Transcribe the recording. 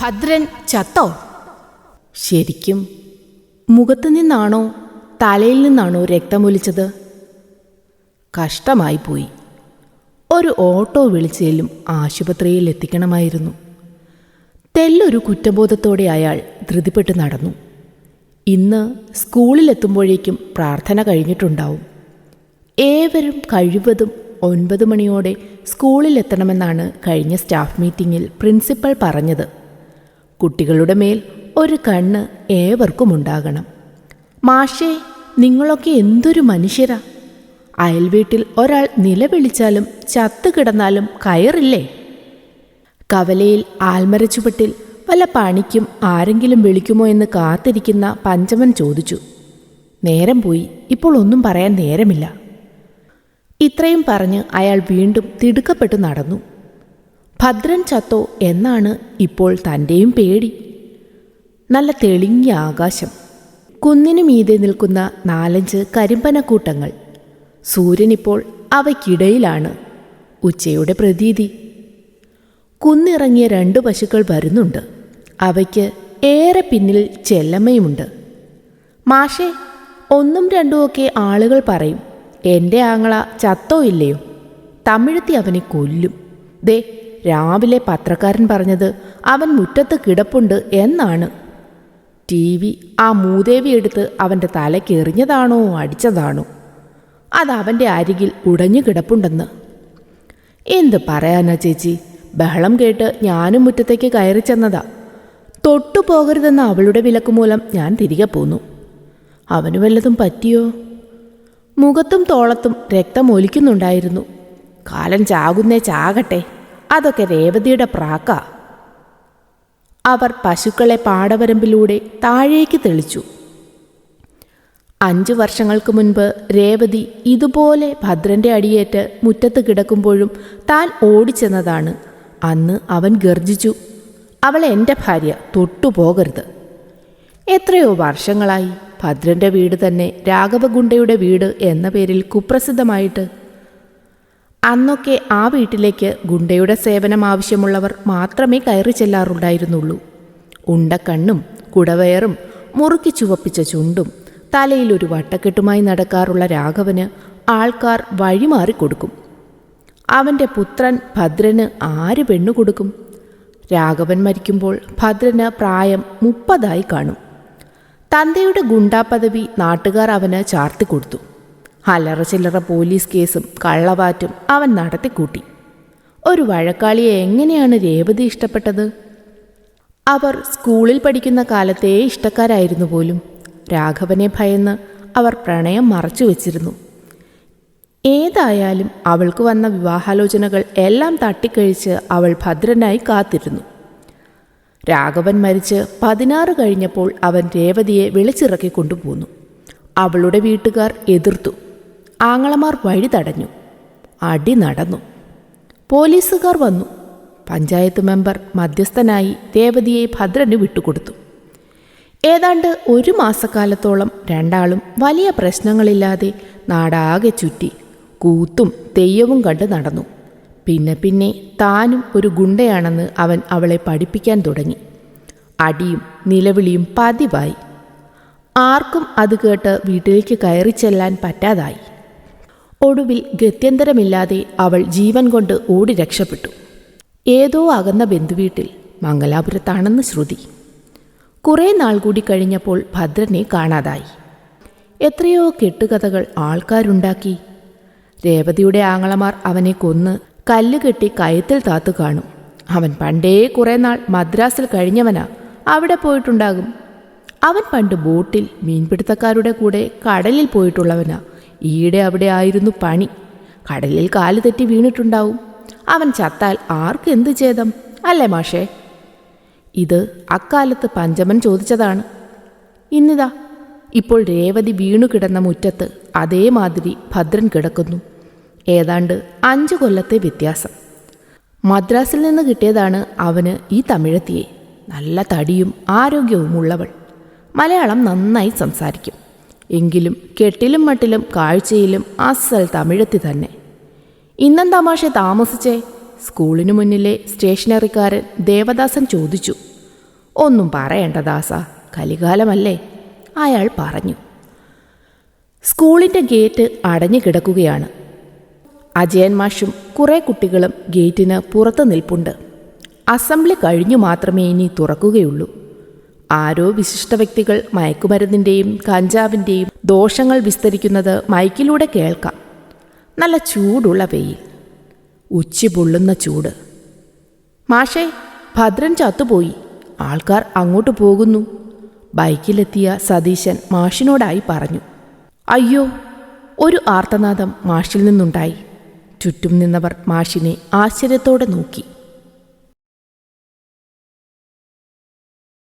ഭദ്രൻ ചത്തോ? ശരിക്കും മുഖത്തു നിന്നാണോ തലയിൽ നിന്നാണോ രക്തമൊലിച്ചത്? കഷ്ടമായി പോയി. ഒരു ഓട്ടോ വിളിച്ചേലും ആശുപത്രിയിൽ എത്തിക്കണമായിരുന്നു. തെല്ലൊരു കുറ്റബോധത്തോടെ അയാൾ ധൃതിപ്പെട്ട് നടന്നു. ഇന്ന് സ്കൂളിലെത്തുമ്പോഴേക്കും പ്രാർത്ഥന കഴിഞ്ഞിട്ടുണ്ടാവും. ഏവരും കഴിവതും ഒൻപത് മണിയോടെ സ്കൂളിലെത്തണമെന്നാണ് കഴിഞ്ഞ സ്റ്റാഫ് മീറ്റിംഗിൽ പ്രിൻസിപ്പൽ പറഞ്ഞത്. കുട്ടികളുടെ മേൽ ഒരു കണ്ണ് ഏവർക്കും ഉണ്ടാകണം മാഷേ നിങ്ങളൊക്കെ എന്തൊരു മനുഷ്യരാ. അയൽവീട്ടിൽ ഒരാൾ നിലവിളിച്ചാലും ചത്തു കിടന്നാലും കയറില്ലേ? കവലയിൽ ആൽമരച്ചുപെട്ടിൽ വല്ല പണിക്കും ആരെങ്കിലും വിളിക്കുമോ എന്ന് കാത്തിരിക്കുന്ന പഞ്ചമൻ ചോദിച്ചു. നേരം പോയി ഇപ്പോൾ ഒന്നും പറയാൻ നേരമില്ല. ഇത്രയും പറഞ്ഞ് അയാൾ വീണ്ടും തിടുക്കപ്പെട്ടു നടന്നു. ഭദ്രൻ ചത്തോ എന്നാണ് ഇപ്പോൾ തന്റെയും പേടി. നല്ല തെളിഞ്ഞ ആകാശം. കുന്നിനു മീതെ നിൽക്കുന്ന നാലഞ്ച് കരിമ്പനക്കൂട്ടങ്ങൾ. സൂര്യനിപ്പോൾ അവയ്ക്കിടയിലാണ്. ഉച്ചയുടെ പ്രതീതി. കുന്നിറങ്ങിയ രണ്ട് പശുക്കൾ വരുന്നുണ്ട്. അവയ്ക്ക് ഏറെ പിന്നിൽ ചെല്ലമ്മയുമുണ്ട്. മാഷെ ഒന്നും രണ്ടുമൊക്കെ ആളുകൾ പറയും. എന്റെ ആങ്ങള ചത്തോ ഇല്ലയോ? തമിഴത്തി അവനെ കൊല്ലും. ദേ രാവിലെ പത്രക്കാരൻ പറഞ്ഞത് അവൻ മുറ്റത്ത് കിടപ്പുണ്ട് എന്നാണ്. ടി വി ആ മൂദേവി എടുത്ത് അവന്റെ തലക്കെറിഞ്ഞതാണോ അടിച്ചതാണോ? അത് അവന്റെ അരികിൽ ഉടഞ്ഞു കിടപ്പുണ്ടെന്ന്. എന്ത് പറയാനാ ചേച്ചി? ബഹളം കേട്ട് ഞാനും മുറ്റത്തേക്ക് കയറി ചെന്നതാ. തൊട്ടു പോകരുതെന്ന അവളുടെ വിലക്ക് മൂലം ഞാൻ തിരികെ പോന്നു. അവന് വല്ലതും പറ്റിയോ? മുഖത്തും തോളത്തും രക്തം ഒലിക്കുന്നുണ്ടായിരുന്നു കാലം ചാകുന്നേ ചാകട്ടെ. അതൊക്കെ രേവതിയുടെ പ്രാക്ക. അവർ പശുക്കളെ പാടവരമ്പിലൂടെ താഴേക്ക് തെളിച്ചു. അഞ്ചു വർഷങ്ങൾക്ക് മുൻപ് രേവതി ഇതുപോലെ ഭദ്രന്റെ അടിയേറ്റ് മുറ്റത്ത് കിടക്കുമ്പോഴും താൻ ഓടിച്ചെന്നതാണ്. അന്ന് അവൻ ഗർജിച്ചു അവൾ എന്റെ ഭാര്യ തൊട്ടുപോകരുത് എത്രയോ വർഷങ്ങളായി ഭദ്രന്റെ വീട് തന്നെ രാഘവഗുണ്ടയുടെ വീട് എന്ന പേരിൽ കുപ്രസിദ്ധമായിട്ട് അന്നൊക്കെ ആ വീട്ടിലേക്ക് ഗുണ്ടയുടെ സേവനം ആവശ്യമുള്ളവർ മാത്രമേ കയറി ചെല്ലാറുണ്ടായിരുന്നുള്ളൂ. ഉണ്ടക്കണ്ണും കുടവയറും മുറുക്കി ചുവപ്പിച്ച ചുണ്ടും തലയിൽ ഒരു വട്ടക്കെട്ടുമായി നടക്കാറുള്ള രാഘവന് ആൾക്കാർ വഴിമാറിക്കൊടുക്കും അവന്റെ പുത്രൻ ഭദ്രന് ആര് പെണ്ണു കൊടുക്കും? രാഘവൻ മരിക്കുമ്പോൾ ഭദ്രന് പ്രായം മുപ്പതായി കാണും. തന്തയുടെ ഗുണ്ടാപദവി നാട്ടുകാർ അവന് ചാർത്തിക്കൊടുത്തു അല്ലറ ചില്ലറ പോലീസ് കേസും കള്ളവാറ്റും അവൻ നടത്തിക്കൂട്ടി. ഒരു വഴക്കാളിയെ എങ്ങനെയാണ് രേവതി ഇഷ്ടപ്പെട്ടത്? അവർ സ്കൂളിൽ പഠിക്കുന്ന കാലത്തേ ഇഷ്ടക്കാരായിരുന്നു പോലും. രാഘവനെ ഭയന്ന് അവർ പ്രണയം മറച്ചു വച്ചിരുന്നു. ഏതായാലും അവൾക്ക് വന്ന വിവാഹാലോചനകൾ എല്ലാം തട്ടിക്കഴിച്ച് അവൾ ഭദ്രനായി കാത്തിരുന്നു. രാഘവൻ മരിച്ച് പതിനാറ് കഴിഞ്ഞപ്പോൾ അവൻ രേവതിയെ വിളിച്ചിറക്കി കൊണ്ടുപോന്നു. അവളുടെ വീട്ടുകാർ എതിർത്തു. ആങ്ങളമാർ വഴി തടഞ്ഞു. അടി നടന്നു. പോലീസുകാർ വന്നു. പഞ്ചായത്ത് മെമ്പർ മധ്യസ്ഥനായി രേവതിയെ ഭദ്രന് വിട്ടുകൊടുത്തു. ഏതാണ്ട് ഒരു മാസക്കാലത്തോളം രണ്ടാളും വലിയ പ്രശ്നങ്ങളില്ലാതെ നാടാകെ ചുറ്റി കൂത്തും തെയ്യവും കണ്ട് നടന്നു. പിന്നെ പിന്നെ താനും ഒരു ഗുണ്ടയാണെന്ന് അവൻ അവളെ പഠിപ്പിക്കാൻ തുടങ്ങി. അടിയും നിലവിളിയും പതിവായി. ആർക്കും അത് കേട്ട് വീട്ടിലേക്ക് കയറി ചെല്ലാൻ പറ്റാതായി. ഒടുവിൽ ഗത്യന്തരമില്ലാതെ അവൾ ജീവൻ കൊണ്ട് ഓടി രക്ഷപ്പെട്ടു. ഏതോ അകന്ന ബന്ധുവീട്ടിൽ മംഗലാപുരത്താണെന്ന് ശ്രുതി. കുറേ നാൾ കൂടി കഴിഞ്ഞപ്പോൾ ഭദ്രനെ കാണാതായി. എത്രയോ കെട്ടുകഥകൾ ആൾക്കാരുണ്ടാക്കി. രേവതിയുടെ ആങ്ങളമാർ അവനെ കൊന്ന് കല്ലുകെട്ടി കയത്തിൽ താത്തു കാണും. അവൻ പണ്ടേ കുറേ നാൾ മദ്രാസിൽ കഴിഞ്ഞവനാ. അവിടെ പോയിട്ടുണ്ടാകും. അവൻ പണ്ട് ബോട്ടിൽ മീൻപിടുത്തക്കാരുടെ കൂടെ കടലിൽ പോയിട്ടുള്ളവനാ. ഈയിടെ അവിടെ ആയിരുന്നു പണി. കടലിൽ കാൽ തെറ്റി വീണിട്ടുണ്ടാവും. അവൻ ചത്താൽ ആർക്ക് എന്ത് ഛേദം? അല്ലേ മാഷേ? ഇത് അക്കാലത്ത് പഞ്ചമൻ ചോദിച്ചതാണ്. ഇന്നിതാ. ഇപ്പോൾ രേവതി വീണു കിടന്ന മുറ്റത്ത് അതേമാതിരി ഭദ്രൻ കിടക്കുന്നു. ഏതാണ്ട് അഞ്ചു കൊല്ലത്തെ വ്യത്യാസം. മദ്രാസിൽ നിന്ന് കിട്ടിയതാണ് അവന് ഈ തമിഴത്തിയെ. നല്ല തടിയും ആരോഗ്യവുമുള്ളവൾ. മലയാളം നന്നായി സംസാരിക്കും. എങ്കിലും കെട്ടിലും മട്ടിലും കാഴ്ചയിലും അസൽ തമിഴത്തി തന്നെ. ഇന്നും തമാശ താമസിച്ചേ സ്കൂളിനു മുന്നിലെ സ്റ്റേഷനറിക്കാരൻ ദേവദാസൻ ചോദിച്ചു. ഒന്നും പറയണ്ട ദാസ കലികാലമല്ലേ? അയാൾ പറഞ്ഞു. സ്കൂളിന്റെ ഗേറ്റ് അടഞ്ഞു കിടക്കുകയാണ്. അജയൻ മാഷും കുറേ കുട്ടികളും ഗേറ്റിന് പുറത്ത് നിൽപ്പുണ്ട്. അസംബ്ലി കഴിഞ്ഞു മാത്രമേ ഇനി തുറക്കുകയുള്ളൂ. ആരോ വിശിഷ്ട വ്യക്തികൾ മയക്കുമരുന്നിന്റെയും കഞ്ചാവിന്റെയും ദോഷങ്ങൾ വിസ്തരിക്കുന്നത് മൈക്കിലൂടെ കേൾക്കാം. നല്ല ചൂടുള്ള വെയിൽ. ഉച്ചി പൊള്ളുന്ന ചൂട്. മാഷേ ഭദ്രൻ ചത്തുപോയി. ആൾക്കാർ അങ്ങോട്ട് പോകുന്നു. ബൈക്കിലെത്തിയ സതീശൻ മാഷിനോടായി പറഞ്ഞു. അയ്യോ ഒരു ആർത്തനാദം മാഷിൽ നിന്നുണ്ടായി. ചുറ്റും നിന്നവർ മാഷിനെ ആശ്ചര്യത്തോടെ നോക്കി.